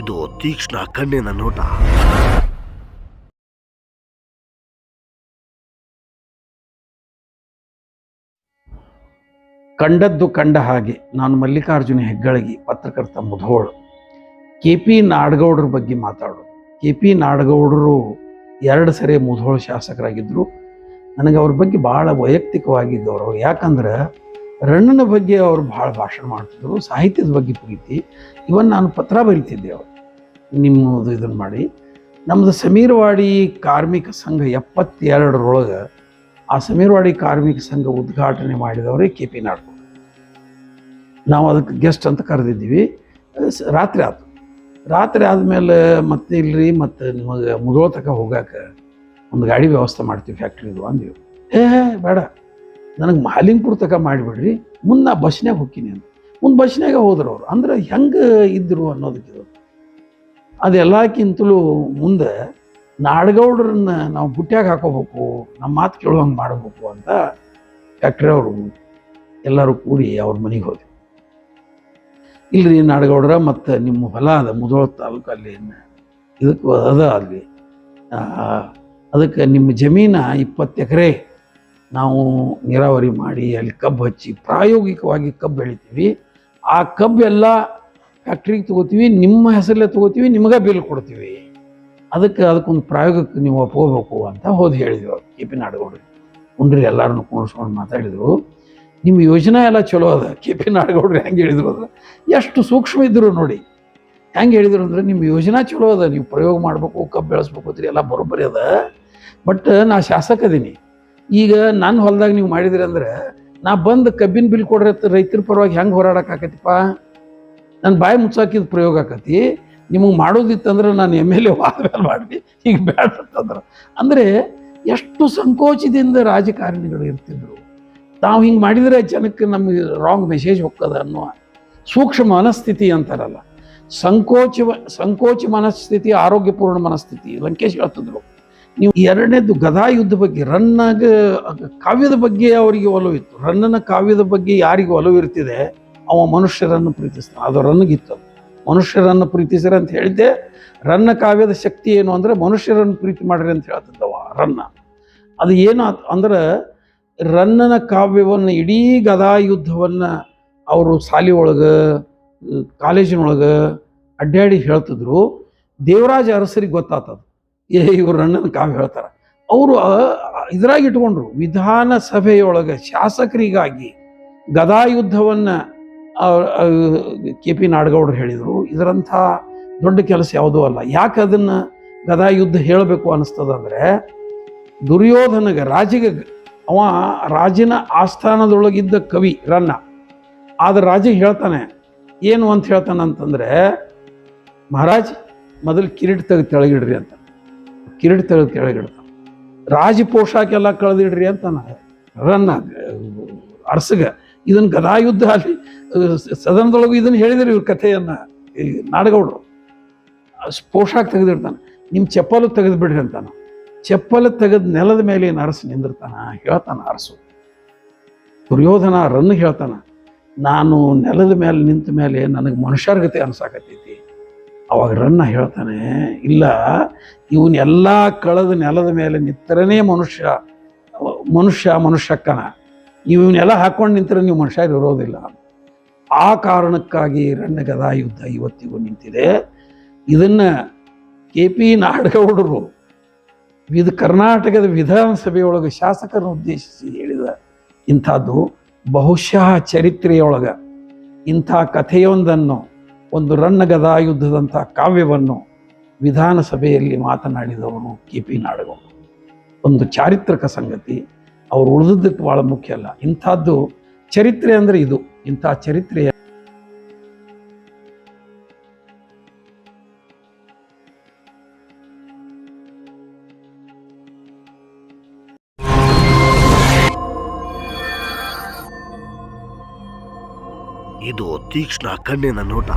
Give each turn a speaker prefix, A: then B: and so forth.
A: ಇದು ತೀಕ್ಷ್ಣ ಕಣ್ಣಿನ ನೋಟ.
B: ಕಂಡದ್ದು ಕಂಡ ಹಾಗೆ ನಾನು ಮಲ್ಲಿಕಾರ್ಜುನ ಹೆಗ್ಗಳಗಿ, ಪತ್ರಕರ್ತ ಮುಧೋಳು. ಕೆ ಪಿ ನಾಡಗೌಡರ ಬಗ್ಗೆ ಮಾತಾಡೋದು ಕೆ ಪಿ ನಾಡಗೌಡರು ಎರಡು ಸರಿ ಮುಧೋಳು ಶಾಸಕರಾಗಿದ್ದರು ನನಗೆ ಅವ್ರ ಬಗ್ಗೆ ಭಾಳ ವೈಯಕ್ತಿಕವಾಗಿ ಗೌರವ. ಯಾಕಂದ್ರೆ ರಣ್ಣನ ಬಗ್ಗೆ ಅವರು ಭಾಳ ಭಾಷಣ ಮಾಡ್ತಿದ್ರು, ಸಾಹಿತ್ಯದ ಬಗ್ಗೆ ಪ್ರೀತಿ. ಇವನ್ ನಾನು ಪತ್ರ ಬರಿತಿದ್ದೆ ಅವರು. ನಿಮ್ಮದು ಇದನ್ನು ಮಾಡಿ. ನಮ್ಮದು ಸಮೀರವಾಡಿ ಕಾರ್ಮಿಕ ಸಂಘ ಎಪ್ಪತ್ತೆರಡರೊಳಗೆ ಆ ಸಮೀರವಾಡಿ ಕಾರ್ಮಿಕ ಸಂಘ ಉದ್ಘಾಟನೆ ಮಾಡಿದವರೇ ಕೆ ಪಿ ನಾಡ್ಕು. ನಾವು ಅದಕ್ಕೆ ಗೆಸ್ಟ್ ಅಂತ ಕರೆದಿದ್ದೀವಿ. ರಾತ್ರಿ ಆತು. ರಾತ್ರಿ ಆದಮೇಲೆ ಮತ್ತೆ ಇಲ್ರಿ, ಮತ್ತು ನಿಮಗೆ ಮುಗೋತಕ ತಕ ಹೋಗಾಕ ಒಂದು ಗಾಡಿ ವ್ಯವಸ್ಥೆ ಮಾಡ್ತೀವಿ ಫ್ಯಾಕ್ಟ್ರಿದು ಅಂದೀವಿ. ಏ, ಬೇಡ. ನನಗೆ ಮಾಲಿಂಗ್ಪುರ ತಕ ಮಾಡಿಬಿಡ್ರಿ ಮುಂದೆ ನಾ ಬಸ್ನ್ಯಾಗ ಹೋಗ್ತೀನಿ ಅಂತ. ಮುಂದೆ ಬಸ್ನ್ಯಾಗ ಹೋದ್ರು ಅವರು. ಅಂದ್ರೆ ಹೆಂಗೆ ಇದ್ರು ಅನ್ನೋದಕ್ಕೆ ಇದು ಅದೆಲ್ಲಕ್ಕಿಂತಲೂ ಮುಂದೆ ನಾಡಗೌಡರನ್ನ ನಾವು ಬುಟ್ಟ್ಯಾಗ ಹಾಕೋಬೇಕು ನಮ್ಮ ಮಾತು ಕೇಳುವಂಗೆ ಮಾಡಬೇಕು ಅಂತ ಫ್ಯಾಕ್ಟ್ರಿ ಅವರು ಎಲ್ಲರೂ ಕೂಡಿ ಅವ್ರ ಮನೆಗೆ ಹೋದ್ವಿ ಇಲ್ರಿ ನಾಡಗೌಡರ ಮತ್ತು ನಿಮ್ಮ ಹೊಲ ಅದ, ಮುದೋಳ ತಾಲೂಕು ಅಲ್ಲಿ ಇದಕ್ಕೆ ಅದ ಅಲ್ಲಿ. ಅದಕ್ಕೆ ನಿಮ್ಮ ಜಮೀನ ಇಪ್ಪತ್ತು ಎಕರೆ ನಾವು ನೀರಾವರಿ ಮಾಡಿ ಅಲ್ಲಿ ಕಬ್ಬು ಹಚ್ಚಿ ಪ್ರಾಯೋಗಿಕವಾಗಿ ಕಬ್ಬು ಬೆಳಿತೀವಿ. ಆ ಕಬ್ಬು ಎಲ್ಲ ಫ್ಯಾಕ್ಟ್ರಿಗೆ ತಗೋತೀವಿ, ನಿಮ್ಮ ಹೆಸರಲ್ಲೇ ತೊಗೋತೀವಿ, ನಿಮಗೆ ಬಿಲ್ ಕೊಡ್ತೀವಿ. ಅದಕ್ಕೆ ಅದಕ್ಕೊಂದು ಪ್ರಾಯೋಗಕ್ಕೆ ನೀವು ಒಪ್ಕೋಬೇಕು ಅಂತ ಹೋದ್ ಹೇಳಿದ್ವಿ ಅವ್ರು, ಕೆ ಪಿ ನಾಡಗೌಡ್ರಿ. ಉಂಡ್ರಿ ಎಲ್ಲರನ್ನು ಕೂಡಿಸ್ಕೊಂಡು ಮಾತಾಡಿದರು. ನಿಮ್ಮ ಯೋಜನೆ ಎಲ್ಲ ಚಲೋ ಅದ. ಕೆ ಪಿ ನಾಡಗೌಡ್ರಿ ಹೆಂಗೆ ಹೇಳಿದ್ರು ಅಂದ್ರೆ, ಎಷ್ಟು ಸೂಕ್ಷ್ಮ ಇದ್ದರು ನೋಡಿ. ಹೆಂಗೆ ಹೇಳಿದ್ರು ಅಂದ್ರೆ, ನಿಮ್ಮ ಯೋಜನೆ ಚಲೋ ಅದ. ನೀವು ಪ್ರಯೋಗ ಮಾಡಬೇಕು, ಕಬ್ಬು ಬೆಳೆಸ್ಬೇಕು ಅದ್ರಿ ಎಲ್ಲ ಬರೋಬ್ಬರಿ ಅದ. ಬಟ್ ನಾ ಶಾಸಕ ಅದೀನಿ. ಈಗ ನನ್ನ ಹೊಲದಾಗ ನೀವು ಮಾಡಿದ್ರಿ ಅಂದ್ರೆ ನಾ ಬಂದು ಕಬ್ಬಿನ ಬಿಲ್ ಕೊಡ್ರಿ ರೈತರ ಪರವಾಗಿ ಹೆಂಗೆ ಹೋರಾಡೋಕ್ಕಾಕತಿಪ್ಪ ನನ್ನ ಬಾಯಿ ಮುಚ್ಚಾಕಿದ ಪ್ರಯೋಗ ಆಕತಿ. ನಿಮಗೆ ಮಾಡೋದಿತ್ತಂದ್ರೆ ನಾನು ಎಂ ಎಲ್ ಎ ಆದ್ಮೇಲೆ ಮಾಡಿ ಈಗ ಬೇಡ ಅಂತಂದ್ರೆ ಅಂದರೆ ಎಷ್ಟು ಸಂಕೋಚದಿಂದ ರಾಜಕಾರಣಿಗಳು ಇರ್ತಿದ್ರು. ತಾವು ಹಿಂಗೆ ಮಾಡಿದರೆ ಜನಕ್ಕೆ ನಮಗೆ ರಾಂಗ್ ಮೆಸೇಜ್ ಹೋಗ್ತದ ಅನ್ನೋ ಸೂಕ್ಷ್ಮ ಮನಸ್ಥಿತಿ ಅಂತಾರಲ್ಲ. ಸಂಕೋಚ ಸಂಕೋಚ ಮನಸ್ಥಿತಿ, ಆರೋಗ್ಯಪೂರ್ಣ ಮನಸ್ಥಿತಿ. ಲಂಕೇಶ್ ಹೇಳ್ತಿದ್ರು. ನೀವು ಎರಡನೇದು ಗದಾ ಯುದ್ಧ ಬಗ್ಗೆ, ರನ್ನಾಗ ಕಾವ್ಯದ ಬಗ್ಗೆ ಅವರಿಗೆ ಒಲವು ಇತ್ತು. ರನ್ನನ ಕಾವ್ಯದ ಬಗ್ಗೆ ಯಾರಿಗೆ ಒಲವು ಇರ್ತಿದೆ, ಅವ ಮನುಷ್ಯರನ್ನು ಪ್ರೀತಿಸ್ತಾನೆ. ಅದು ರನ್ನಗಿತ್ತು. ಮನುಷ್ಯರನ್ನು ಪ್ರೀತಿಸಿರ ಅಂತ ಹೇಳಿದ್ದೆ. ರನ್ನ ಕಾವ್ಯದ ಶಕ್ತಿ ಏನು ಅಂದ್ರೆ ಮನುಷ್ಯರನ್ನು ಪ್ರೀತಿ ಮಾಡ್ರಿ ಅಂತ ಹೇಳ್ತಿದ್ದವ ರನ್ನ. ಅದು ಏನು ಅಂದ್ರೆ ರನ್ನನ ಕಾವ್ಯವನ್ನು, ಇಡೀ ಗದಾ ಯುದ್ಧವನ್ನು ಅವರು ಶಾಲೆ ಒಳಗೆ ಕಾಲೇಜಿನೊಳಗೆ ಅಡ್ಡಾಡಿ ಹೇಳ್ತಿದ್ರು. ದೇವರಾಜ ಅರಸರಿಗೆ ಗೊತ್ತಾತದು. ಏ, ಇವ್ರು ರನ್ನನ ಕಾವ್ಯ ಹೇಳ್ತಾರೆ. ಅವರು ಇದ್ರಾಗ ಇಟ್ಕೊಂಡ್ರು, ವಿಧಾನಸಭೆಯೊಳಗೆ ಶಾಸಕರಿಗಾಗಿ ಗದಾಯುದ್ಧವನ್ನು ಕೆ ಪಿ ನಾಡಗೌಡರು ಹೇಳಿದರು. ಇದರಂಥ ದೊಡ್ಡ ಕೆಲಸ ಯಾವುದೂ ಅಲ್ಲ. ಯಾಕೆ ಅದನ್ನು ಗದಾ ಯುದ್ಧ ಹೇಳಬೇಕು ಅನ್ನಿಸ್ತದಂದರೆ ದುರ್ಯೋಧನಗೆ, ರಾಜಿಗೆ, ಅವ ರಾಜನ ಆಸ್ಥಾನದೊಳಗಿದ್ದ ಕವಿ ರನ್ನ. ಆದ್ರೆ ರಾಜ ಹೇಳ್ತಾನೆ, ಏನು ಅಂತ ಹೇಳ್ತಾನೆ ಅಂತಂದ್ರೆ ಮಹಾರಾಜ್, ಮೊದಲು ಕಿರೀಟ ತೆಗೆದು ತೆಳಗಿಡ್ರಿ ಅಂತ. ಕಿರೀಟ ತೆಗೆದು ಕೆಳಗಿಡ್ತಾನೆ. ರಾಜ ಪೋಷಾಕೆಲ್ಲ ಕಳೆದಿಡ್ರಿ ಅಂತ ರನ್ನ, ಅರ್ಸಗ ಇದನ್ನ ಗದಾಯುದ್ಧ ಅಲ್ಲಿ, ಸದನದೊಳಗೂ ಇದನ್ನ ಹೇಳಿದ್ರು ಇವ್ರ ಕಥೆಯನ್ನ ಈ ನಾಡಗೌಡರು. ಪೋಷಾಕ್ ತೆಗೆದಿಡ್ತಾನೆ. ನಿಮ್ಮ ಚಪ್ಪಲು ತೆಗೆದು ಬಿಡ್ರಿ ಅಂತಾನೆ. ಚಪ್ಪಲು ತೆಗೆದು ನೆಲದ ಮೇಲೆ ಏನು ಅರಸು ನಿಂದಿರ್ತಾನ? ಹೇಳ್ತಾನ ಅರಸು. ದುರ್ಯೋಧನ ರನ್ನ ಹೇಳ್ತಾನ, ನಾನು ನೆಲದ ಮೇಲೆ ನಿಂತ ಮೇಲೆ ನನಗೆ ಮನುಷ್ಯರ್ಗತೆ ಅನ್ಸಾಕತ್ತೈತಿ. ಅವಾಗ ರನ್ನ ಹೇಳ್ತಾನೆ, ಇಲ್ಲ ಇವನ್ನೆಲ್ಲ ಕಳೆದ ನೆಲದ ಮೇಲೆ ನಿಂತರನೇ ಮನುಷ್ಯ ಮನುಷ್ಯ ಮನುಷ್ಯಕ್ಕನ. ನೀವು ಇವನ್ನೆಲ್ಲ ಹಾಕೊಂಡು ನಿಂತರೆ ನೀವು ಮನುಷ್ಯರು ಇರೋದಿಲ್ಲ. ಆ ಕಾರಣಕ್ಕಾಗಿ ರಣ್ಣ ಗದಾ ಯುದ್ಧ ಇವತ್ತಿಗೂ ನಿಂತಿದೆ. ಇದನ್ನ ಕೆ ಪಿ ನಾಡಗೌಡರು ವಿಧ ಕರ್ನಾಟಕದ ವಿಧಾನಸಭೆಯೊಳಗೆ ಶಾಸಕರನ್ನು ಉದ್ದೇಶಿಸಿ ಹೇಳಿದ ಇಂಥದ್ದು ಬಹುಶಃ ಚರಿತ್ರೆಯೊಳಗೆ ಇಂಥ ಕಥೆಯೊಂದನ್ನು ಒಂದು ರನ್ನ ಗದಾ ಯುದ್ಧದಂಥ ಕಾವ್ಯವನ್ನು ವಿಧಾನಸಭೆಯಲ್ಲಿ ಮಾತನಾಡಿದವನು ಕೆ ಪಿ ನಾಡಗೌಡ. ಒಂದು ಚಾರಿತ್ರಕ ಸಂಗತಿ, ಅವರು ಉಳಿದದ್ದಕ್ಕೆ ಭಾಳ ಮುಖ್ಯ ಅಲ್ಲ. ಇಂಥದ್ದು ಚರಿತ್ರೆ ಅಂದರೆ ಇದು. ಇಂಥ ಚರಿತ್ರೆಯ
A: ಇದು ತೀಕ್ಷ್ಣ ಕಣ್ಣಿನ ನೋಟ.